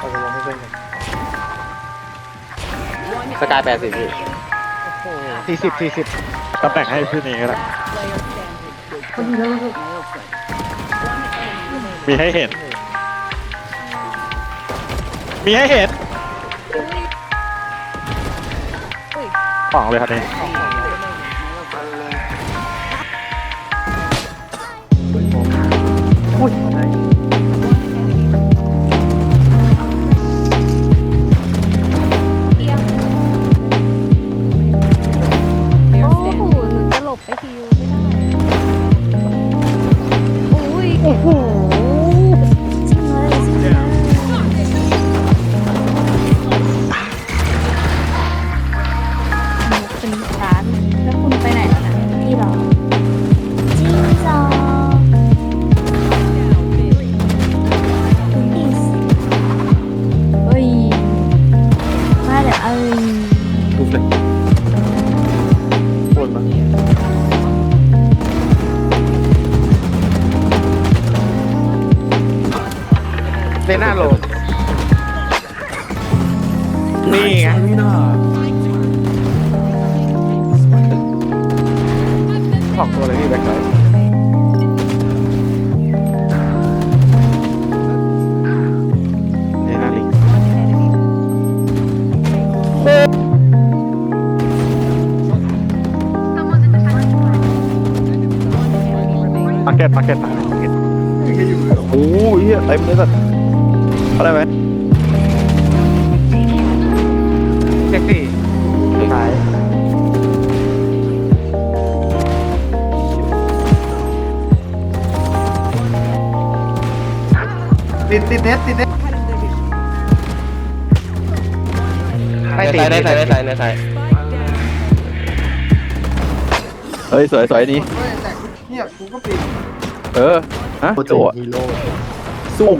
เอาไปลงให้เพื่อนกันสกายแปดสิบพี่สี่สิบสี่สิบตำแหน่งให้พี่นี่ก็ได้คนดีแล้วมีให้เห็น มีให้เห็นของเลยครับนี่ เลยจริงเลยหนูเป็นร้านแล้วคุณไปไหนแล้วนะพี่หรอจริงจอีสเฮ้ยมาเดี๋ยวเอ้ย เลน่าโหลดนี่ไงสองตัวเลยพี่แบ็คไซด์เลน่าลิงมาร์เก็ตมากเก็ตโอ้ยเต็มเลยสัตว์ เขาได้ไหมเซ็กซี่ขายติดติดเน็ตติดเน็ตได้ใส่ได้ใส่ได้ใส่ได้ใส่เฮ้ยสวยสวยดีเนี่ยกูก็ปิดเออฮะโอ้โจฮีโร่สู้